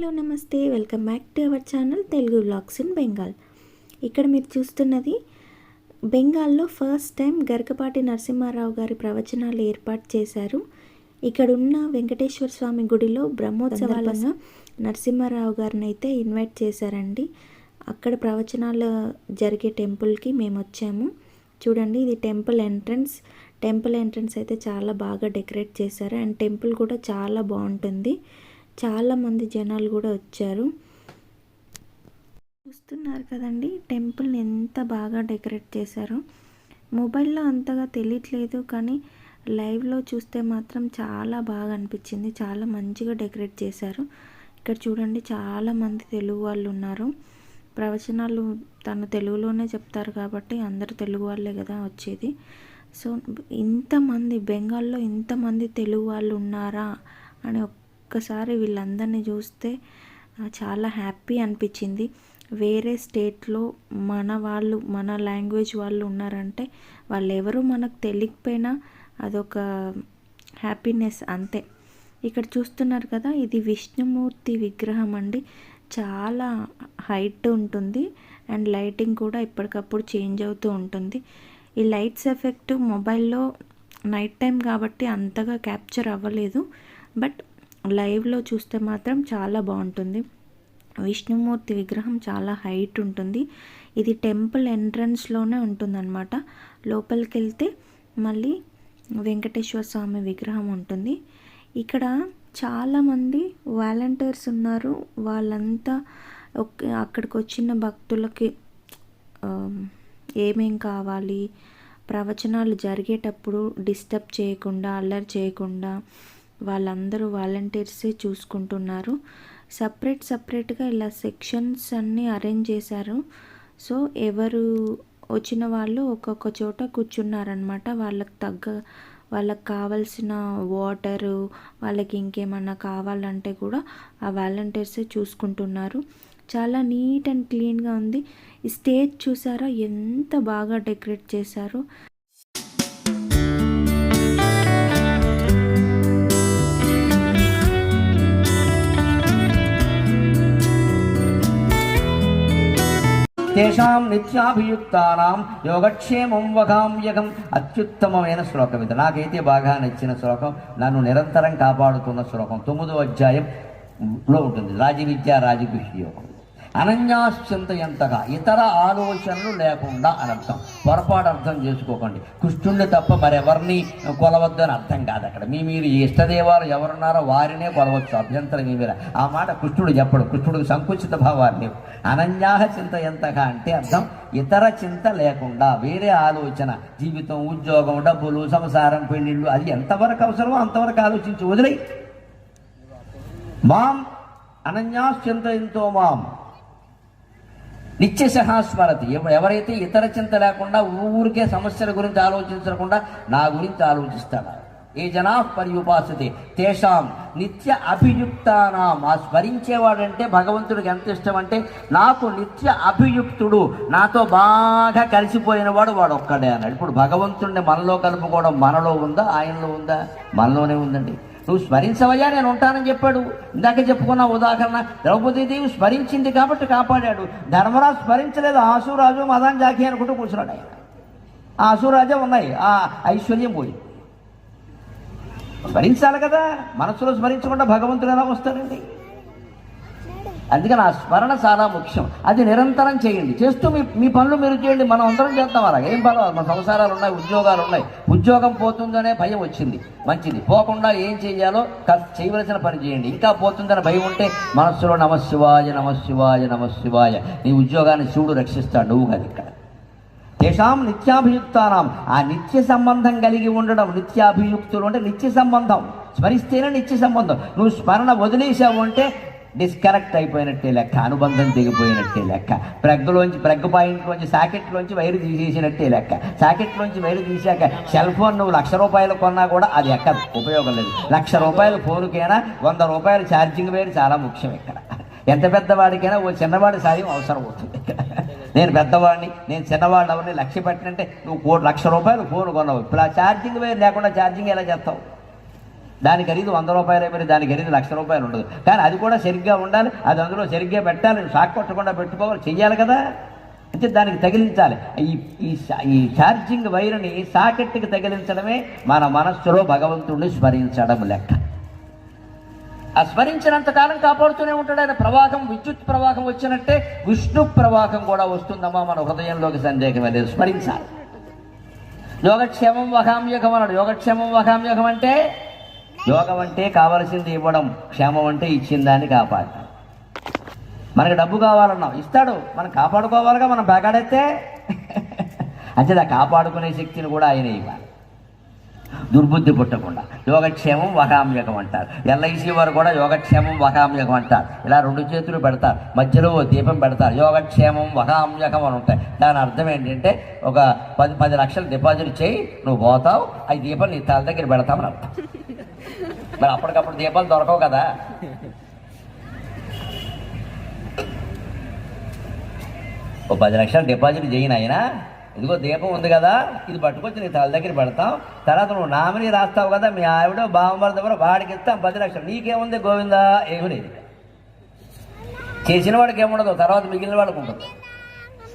Hello నమస్తే. Welcome back to our channel Telugu blogs in Bengal. ఇక్కడ మీరు చూస్తున్నది బెంగాల్లో ఫస్ట్ టైం గరకపాటి నరసింహారావు గారి ప్రవచనాలు ఏర్పాటు చేశారు. ఇక్కడ ఉన్న వెంకటేశ్వర స్వామి గుడిలో బ్రహ్మోత్సవాలుగా నరసింహారావు గారిని అయితే ఇన్వైట్ చేశారండి. అక్కడ ప్రవచనాలు జరిగే టెంపుల్కి మేము వచ్చాము. చూడండి ఇది టెంపుల్ ఎంట్రన్స్. టెంపుల్ ఎంట్రన్స్ అయితే చాలా బాగా డెకరేట్ చేశారు. అండ్ టెంపుల్ కూడా చాలా బాగుంటుంది. చాలామంది జనాలు కూడా వచ్చారు. చూస్తున్నారు కదండి టెంపుల్ని ఎంత బాగా డెకరేట్ చేశారు. మొబైల్లో అంతగా తెలియట్లేదు కానీ లైవ్లో చూస్తే మాత్రం చాలా బాగా అనిపించింది. చాలా మంచిగా డెకరేట్ చేశారు. ఇక్కడ చూడండి చాలామంది తెలుగు వాళ్ళు ఉన్నారు. ప్రవచనాలు తను తెలుగులోనే చెప్తారు కాబట్టి అందరు తెలుగు వాళ్ళే కదా వచ్చేది. సో ఇంతమంది బెంగాల్లో ఇంతమంది తెలుగు వాళ్ళు ఉన్నారా అని ఒక్కసారి వీళ్ళందరినీ చూస్తే చాలా హ్యాపీ అనిపించింది. వేరే స్టేట్లో మన వాళ్ళు మన లాంగ్వేజ్ వాళ్ళు ఉన్నారంటే వాళ్ళు ఎవరు మనకు తెలియకపోయినా అదొక హ్యాపీనెస్ అంతే. ఇక్కడ చూస్తున్నారు కదా ఇది విష్ణుమూర్తి విగ్రహం అండి. చాలా హైట్ ఉంటుంది అండ్ లైటింగ్ కూడా ఎప్పటికప్పుడు చేంజ్ అవుతూ ఉంటుంది. ఈ లైట్స్ ఎఫెక్ట్ మొబైల్లో నైట్ టైం కాబట్టి అంతగా క్యాప్చర్ అవ్వలేదు. బట్ లైవ్లో చూస్తే మాత్రం చాలా బాగుంటుంది. విష్ణుమూర్తి విగ్రహం చాలా హైట్ ఉంటుంది. ఇది టెంపుల్ ఎంట్రన్స్లోనే ఉంటుందన్నమాట. లోపలికి వెళ్తే మళ్ళీ వెంకటేశ్వర స్వామి విగ్రహం ఉంటుంది. ఇక్కడ చాలామంది వాలంటీర్స్ ఉన్నారు. వాళ్ళంతా అక్కడికి వచ్చిన భక్తులకి ఏమేం కావాలి ప్రవచనాలు జరిగేటప్పుడు డిస్టర్బ్ చేయకుండా అల్లరి చేయకుండా వాళ్ళందరూ వాలంటీర్సే చూసుకుంటున్నారు. సపరేట్ సపరేట్గా ఇలా సెక్షన్స్ అన్నీ అరేంజ్ చేశారు. సో ఎవరు వచ్చిన వాళ్ళు ఒక్కొక్క చోట కూర్చున్నారనమాట వాళ్ళకి తగ్గ వాళ్ళకి కావాల్సిన వాటరు వాళ్ళకి ఇంకేమన్నా కావాలంటే కూడా ఆ వాలంటీర్సే చూసుకుంటున్నారు. చాలా నీట్ అండ్ క్లీన్గా ఉంది. ఈ స్టేజ్ చూసారా? ఎంత బాగా డెకరేట్ చేశారో. తేషాం నిత్యాభియుక్తానాం యోగక్షేమం వగామ్యగం అత్యుత్తమమైన శ్లోకం ఇది. నాకైతే బాగా నచ్చిన శ్లోకం. నన్ను నిరంతరం కాపాడుతున్న శ్లోకం. తొమ్మిదో అధ్యాయంలో ఉంటుంది. రాజవిద్య రాజగృహ యోగం అనన్యాశ్చింత ఎంతగా ఇతర ఆలోచనలు లేకుండా అని అర్థం పొరపాటు అర్థం చేసుకోకండి. కృష్ణుణ్ణి తప్ప మరెవరిని కొలవద్దని అర్థం కాదు అక్కడ. మీ మీరు ఇష్టదేవాలు ఎవరున్నారో వారినే కొలవచ్చు. అభ్యంతరం మీ మీద ఆ మాట కృష్ణుడు చెప్పడు. కృష్ణుడికి సంకుచిత భావాలు లేవు. అనన్యాహ చింత ఎంతగా అంటే అర్థం ఇతర చింత లేకుండా వేరే ఆలోచన జీవితం ఉద్యోగం డబ్బులు సంసారం పెళ్ళిళ్ళు అది ఎంతవరకు అవసరమో అంతవరకు ఆలోచించి వదిలేయి. మాం అనన్యాశ్చింతయంతో మాం. నిత్య సహాస్మరతి. ఎవరైతే ఇతర చింత లేకుండా ఊరికే సమస్యల గురించి ఆలోచించకుండా నా గురించి ఆలోచిస్తాడా. ఏ జనా పర్యుపాసతే. తేషాం నిత్య అభియుక్తానాం. ఆ స్మరించేవాడంటే భగవంతుడికి ఎంత ఇష్టం అంటే నాకు నిత్య అభియుక్తుడు నాతో బాగా కలిసిపోయిన వాడు వాడు ఒక్కడే అన్నాడు. ఇప్పుడు భగవంతుడిని మనలో కలుపుకోవడం మనలో ఉందా? ఆయనలో ఉందా? మనలోనే ఉందండి. నువ్వు స్మరించవయ్యా నేను ఉంటానని చెప్పాడు. ఇందాక చెప్పుకున్న ఉదాహరణ ద్రౌపదీదేవి స్మరించింది కాబట్టి కాపాడాడు. ధర్మరాజు స్మరించలేదు ఆసురాజు మదాన్ జాకి అనుకుంటూ కూర్చున్నాడు ఆయన. ఆ ఆసురాజే ఉన్నాయి ఆ ఐశ్వర్యం పోయి. స్మరించాలి కదా మనసులో స్మరించకుండా భగవంతుడు ఎలా వస్తాడండి? అందుకని ఆ స్మరణ చాలా ముఖ్యం. అది నిరంతరం చేయండి. చేస్తూ మీ మీ పనులు మీరు చేయండి. మనం అందరం చేస్తాం అలా ఏం పర్వాలేదు. మన సంసారాలు ఉన్నాయి ఉద్యోగాలు ఉన్నాయి. ఉద్యోగం పోతుందనే భయం వచ్చింది. మంచిది. పోకుండా ఏం చేయాలో క- చేయవలసిన పని చేయండి. ఇంకా పోతుందనే భయం ఉంటే మనస్సులో నమశివాయ నమశివాయ నమశివాయ నీ ఉద్యోగాన్ని శివుడు రక్షిస్తాడు. నువ్వు కాదు ఇక్కడ. తేషాం నిత్యాభియుక్తానం. ఆ నిత్య సంబంధం కలిగి ఉండడం. నిత్యాభియుక్తులు అంటే నిత్య సంబంధం. స్మరిస్తేనే నిత్య సంబంధం. నువ్వు స్మరణ వదిలేసావు అంటే డిస్కనెక్ట్ అయిపోయినట్టే లెక్క అనుబంధం తెగిపోయినట్టే లెక్క. ప్రెగ్లోంచి ప్రెగ్ పాయింట్లోంచి సాకెట్లోంచి వైరు తీసేసినట్టే లెక్క. సాకెట్లోంచి వైరు తీసాక సెల్ ఫోన్ నువ్వు లక్ష రూపాయలు కొన్నా కూడా అది ఎక్కదు ఉపయోగం లేదు. లక్ష రూపాయల ఫోనుకైనా వంద రూపాయల ఛార్జింగ్ వైరు చాలా ముఖ్యం ఇక్కడ. ఎంత పెద్దవాడికైనా ఓ చిన్నవాడి సాయం అవసరం అవుతుంది నేను పెద్దవాడిని నేను చిన్నవాడిని ఎవరిని లక్ష్య పెట్టినంటే నువ్వు కోటి లక్ష రూపాయలు ఫోన్ కొన్నావు. ఇప్పుడు ఆ ఛార్జింగ్ వైర్ లేకుండా ఛార్జింగ్ ఎలా చేస్తావు? దాని ఖరీదు వంద రూపాయలే మరి దాని ఖరీదు లక్ష రూపాయలు ఉండదు. కానీ అది కూడా సరిగ్గా ఉండాలి అది అందులో సరిగ్గా పెట్టాలి షాక్ కొట్టకుండా పెట్టుకోవాలి చెయ్యాలి కదా. అంటే దానికి తగిలించాలి. ఈ ఈ ఛార్జింగ్ వైర్ని సాకెట్కి తగిలించడమే మన మనస్సులో భగవంతుడిని స్మరించడం లెక్క. ఆ స్మరించినంత కాలం కాపాడుతూనే ఉంటాడు ఆయన. ప్రవాహం విద్యుత్ ప్రవాహం వచ్చినట్టే విష్ణు ప్రవాహం కూడా వస్తుందమ్మా మన హృదయంలోకి సందేహం లేదు స్మరించాలి. యోగక్షేమం వహామ్యగం అన్నాడు. యోగక్షేమం వహామ్యగం అంటే యోగం అంటే కావలసింది ఇవ్వడం క్షేమం అంటే ఇచ్చిన దాన్ని కాపాడటం మనకి డబ్బు కావాలన్నాం ఇస్తాడు. మనం కాపాడుకోవాలిగా మనం బేకాడైతే అంతేదా కాపాడుకునే శక్తిని కూడా ఆయన ఇవ్వాలి. దుర్బుద్ధి పుట్టకుండా. యోగక్షేమం వహామ్యకం అంటారు. ఎల్ఐసి వారు కూడా యోగక్షేమం వహామ్యకం అంటారు. ఇలా రెండు చేతులు పెడతారు. మధ్యలో ఓ దీపం పెడతారు. యోగక్షేమం వహామ్యకం అని ఉంటాయి. దాని అర్థం ఏంటంటే ఒక పది పది లక్షలు డిపాజిట్ చేయి నువ్వు పోతావు. ఆ దీపం నీ తల దగ్గర పెడతామని అర్థం. మరి అప్పటికప్పుడు దీపాలు దొరకవు కదా. ఓ పది లక్షలు డిపాజిట్ చేయను ఆయన ఇదిగో దీపం ఉంది కదా ఇది పట్టుకొచ్చి నీ తల దగ్గర పెడతాం. తర్వాత నువ్వు నామినీ రాస్తావు కదా మీ ఆవిడ బావమరద దగ్గర వాడికి ఇస్తాం పది లక్షలు. నీకేముంది గోవిందా? ఏమి లేదు చేసిన వాడికి ఏముండదు తర్వాత మిగిలిన వాళ్ళకి ఉంటుంది.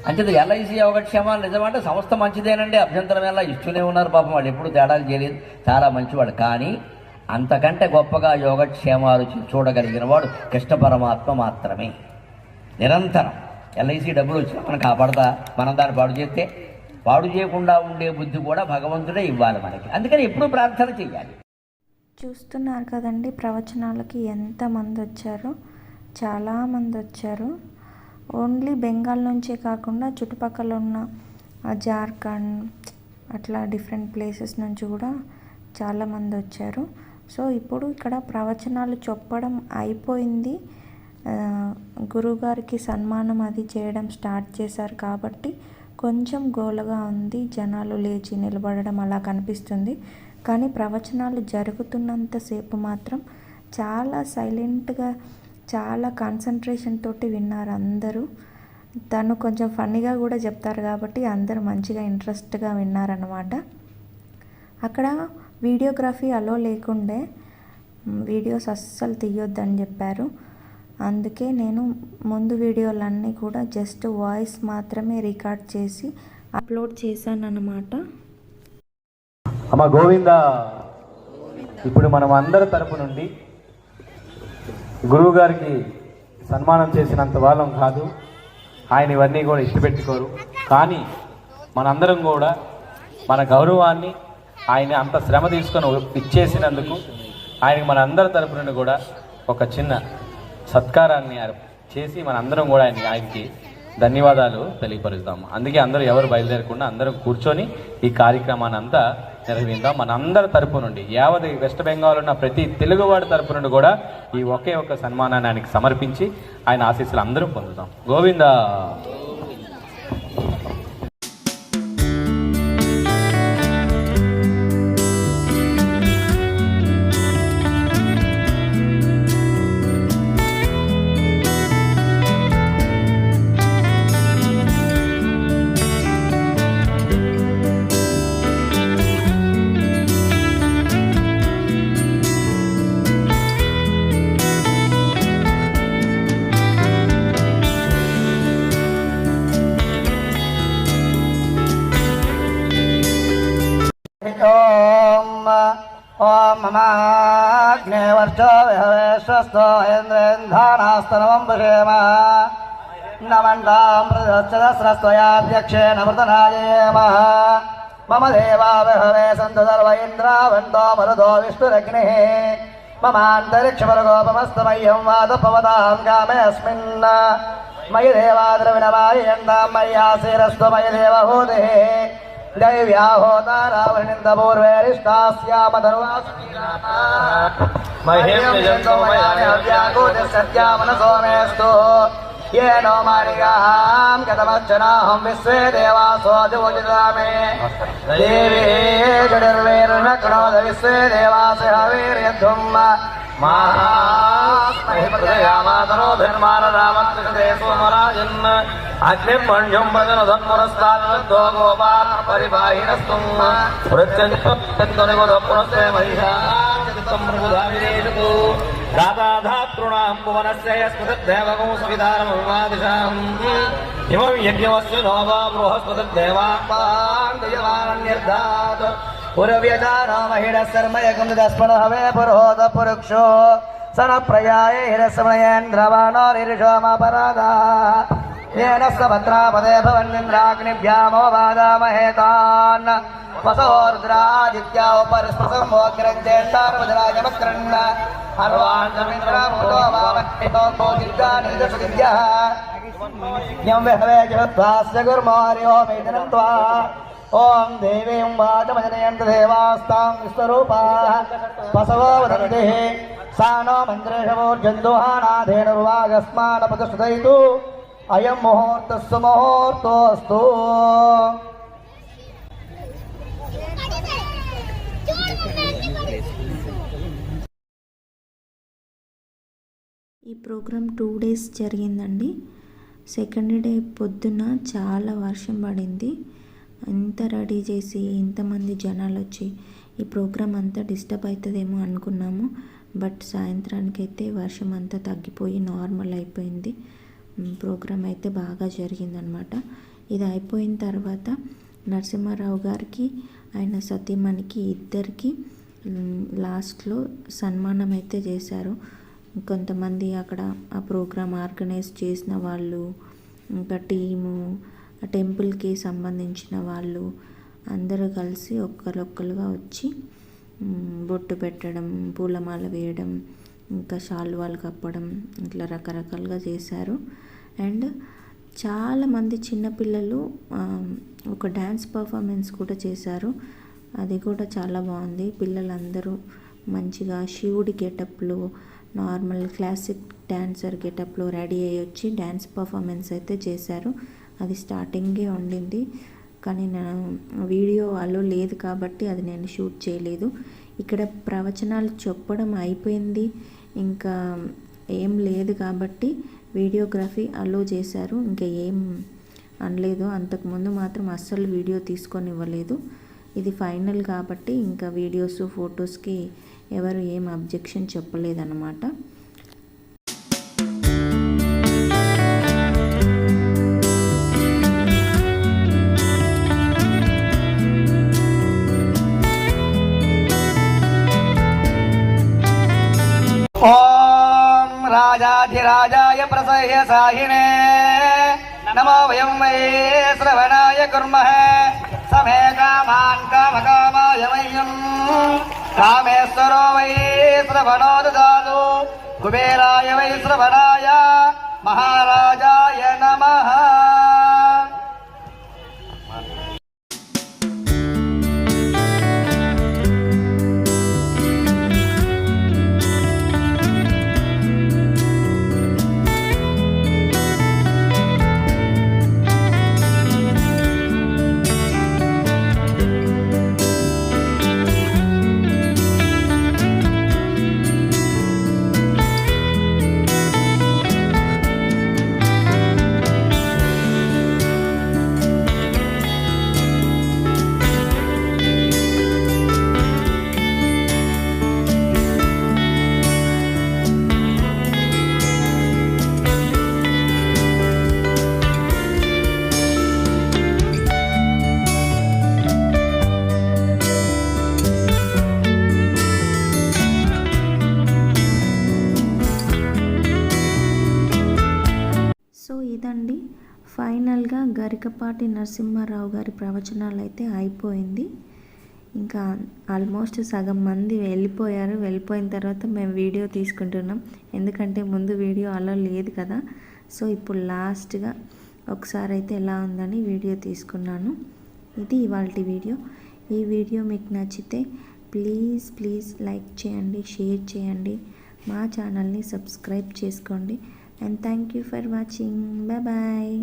అంచేది ఎల్ఐసి యోగక్షేమాలు నిజమంటే సంస్థ మంచిదేనండి. అభ్యంతరం ఎలా ఇస్తూనే ఉన్నారు పాపం వాళ్ళు. ఎప్పుడు తేడాలు చేయలేదు. చాలా మంచివాడు. కానీ అంతకంటే గొప్పగా యోగక్షేమాలు చూడగలిగిన వాడు కృష్ణ పరమాత్మ మాత్రమే. నిరంతరం. ఎల్ఐసి డబ్బులు వచ్చినా మనం కాపాడతా మనం దాన్ని పాడు చేస్తే పాడు చేయకుండా ఉండే బుద్ధి కూడా భగవంతుడే ఇవ్వాలి మనకి. అందుకని ఎప్పుడు ప్రార్థన చెయ్యాలి. చూస్తున్నారు కదండి ప్రవచనాలకి ఎంతమంది వచ్చారో చాలామంది వచ్చారు. ఓన్లీ బెంగాల్ నుంచే కాకుండా చుట్టుపక్కల ఉన్న జార్ఖండ్ అట్లా డిఫరెంట్ ప్లేసెస్ నుంచి కూడా చాలామంది వచ్చారు. సో ఇప్పుడు ఇక్కడ ప్రవచనాలు చెప్పడం అయిపోయింది. ఆ, గురువుగారికి సన్మానం అది చేయడం స్టార్ట్ చేశారు కాబట్టి కొంచెం గోలగా ఉంది. జనాలు లేచి నిలబడడం అలా కనిపిస్తుంది. కానీ ప్రవచనాలు జరుగుతున్నంతసేపు మాత్రం చాలా సైలెంట్గా చాలా కాన్సన్ట్రేషన్ తోటి విన్నారు అందరూ. తను కొంచెం ఫన్నీగా కూడా చెప్తారు కాబట్టి అందరూ మంచిగా ఇంట్రెస్ట్గా విన్నారనమాట అక్కడ వీడియోగ్రఫీ అలో లేకుండే వీడియోస్ అస్సలు తీయొద్దని చెప్పారు. అందుకే నేను ముందు వీడియోలన్నీ కూడా జస్ట్ వాయిస్ మాత్రమే రికార్డ్ చేసి అప్లోడ్ చేశాను అన్నమాట అమ్మ గోవింద ఇప్పుడు మనం అందరి తరపు నుండి గురువు గారికి సన్మానం చేసినంత వాళ్ళం కాదు ఆయన ఇవన్నీ కూడా ఇష్టపెట్టుకోరు. కానీ మనందరం కూడా మన గౌరవాన్ని ఆయన అంత శ్రమ తీసుకొని ఇచ్చేసినందుకు ఆయనకి మన అందరి తరపు నుండి కూడా ఒక చిన్న సత్కారాన్ని చేసి మన అందరం కూడా ఆయన ఆయనకి ధన్యవాదాలు తెలియపరుస్తాము అందుకే అందరూ ఎవరు బయలుదేరకుండా అందరూ కూర్చొని ఈ కార్యక్రమాన్ని అంతా నిర్వహిద్దాం. మన అందరి తరపు నుండి యావత్ వెస్ట్ బెంగాల్ ఉన్న ప్రతి తెలుగువాడి తరపు నుండి కూడా ఈ ఒకే ఒక సన్మానాన్ని ఆయనకి సమర్పించి ఆయన ఆశీస్సులు అందరూ పొందుతాం. గోవిందా! ॐ ममाग्नेवर्चो विहवेश्वस्तो इन्द्रेन्धानास्तनवं विषेम नमण्डां प्रदश्चदस्रस्त्वयाध्यक्षेण मृतनायेम मम देवा विहवे सन्तु सर्व इन्द्रावन्तो मरुदो विष्णुरग्निः ममान्तरिक्षमरुगोपमस्तमह्यं वादपवतां कामेऽस्मिन् मयि देवाद्रविणमायन्तां मय्यासीरस्तु मयि देवहूतिः दैव्या होता रावणिन्दपूर्वेरिष्टास्याम सत्यामनसो मेऽस्तु येनो मानिगाहां कथमर्चनाहं विश्वे देवासो जोजितामे देवी जडिर्वेर्नक्नोद विश्वे देवास हवीर्यध्वम् ധർമാനരാമകൃതേശ്വരാജന് അഗ്നിമണ്യം నోవా బృహస్పృతద్దేవాన్ దయవాన్ पुरव्यजानामहिरसर्मयकं दस्मणहवे पुरोदपुरुक्षो स न प्रयाय हिरस्मयेन्द्रवाणोरिषोमपराधा येन सभद्रापदे भवन्निन्द्राग्निभ्यामो वादामहे तान् वसोर्द्रादित्या उपरिस्पसमोग्रज्येष्टापदराजमक्रन् हर्वान्द्रमिन्द्रमुतो वामन्यो भोगिर्गानीदशदिव्यः यं विहवे जगद्भास्य गुर्मो हरिओमेदनं त्वा ఓం దేవీం వాచమజనయంత దేవాస్తాం విశ్వరూపా పసవో వదంతి సా నో అయం ముహూర్తస్సు ముహూర్తోస్తు ఈ ప్రోగ్రామ్ టూ డేస్ జరిగిందండి. సెకండ్ డే పొద్దున చాలా వర్షం పడింది. అంత రెడీ చేసి ఇంతమంది జనాలు వచ్చి ఈ ప్రోగ్రాం అంతా డిస్టర్బ్ అవుతుందేమో అనుకున్నాము. బట్ సాయంత్రానికి అయితే వర్షం అంతా తగ్గిపోయి నార్మల్ అయిపోయింది. ప్రోగ్రాం అయితే బాగా జరిగిందనమాట. ఇది అయిపోయిన తర్వాత నరసింహారావు గారికి ఆయన సతీమణికి ఇద్దరికి లాస్ట్లో సన్మానం అయితే చేశారు. కొంతమంది అక్కడ ఆ ప్రోగ్రాం ఆర్గనైజ్ చేసిన వాళ్ళు ఇంకా టీము ఆ టెంపుల్కి సంబంధించిన వాళ్ళు అందరూ కలిసి ఒక్కరొక్కరుగా వచ్చి బొట్టు పెట్టడం పూలమాల వేయడం ఇంకా శాలువాలు కప్పడం ఇట్లా రకరకాలుగా చేశారు. అండ్ చాలామంది చిన్నపిల్లలు ఒక డ్యాన్స్ పర్ఫార్మెన్స్ కూడా చేశారు. అది కూడా చాలా బాగుంది. పిల్లలందరూ మంచిగా శివుడి గెటప్లో నార్మల్ క్లాసిక్ డ్యాన్సర్ గెటప్లో రెడీ అయ్యి వచ్చి డ్యాన్స్ పర్ఫార్మెన్స్ అయితే చేశారు. అది స్టార్టింగే ఉండింది. కానీ నా వీడియో అలో లేదు కాబట్టి అది నేను షూట్ చేయలేదు. ఇక్కడ ప్రవచనాలు చెప్పడం అయిపోయింది. ఇంకా ఏం లేదు కాబట్టి వీడియోగ్రఫీ అలో చేశారు. ఇంకా ఏం అనలేదు. అంతకుముందు మాత్రం అస్సలు వీడియో తీసుకొని ఇవ్వలేదు ఇది ఫైనల్ కాబట్టి ఇంకా వీడియోస్ ఫొటోస్కి ఎవరు ఏం అబ్జెక్షన్ చెప్పలేదన్నమాట. राजाधिराजाय प्रसह्य साहिने। नमो वयं वै श्रवणाय कुर्मः। समे कामान् कामकामाय मह्यम्। कामेश्वरो वै श्रवणो ददातु कुबेराय वै श्रवणाय। महाराजाय గరికపాటి నరసింహారావు గారి ప్రవచనాలు అయితే అయిపోయింది. ఇంకా ఆల్మోస్ట్ సగం మంది వెళ్ళిపోయారు. వెళ్ళిపోయిన తర్వాత మేము వీడియో తీసుకుంటున్నాం. ఎందుకంటే ముందు వీడియో అలా లేదు కదా. సో ఇప్పుడు లాస్ట్గా ఒకసారి అయితే ఎలా ఉందని వీడియో తీసుకున్నాను. ఇది ఇవాళ వీడియో. ఈ వీడియో మీకు నచ్చితే ప్లీజ్ ప్లీజ్ లైక్ చేయండి షేర్ చేయండి. మా ఛానల్ని సబ్స్క్రైబ్ చేసుకోండి. And thank you for watching. Bye bye.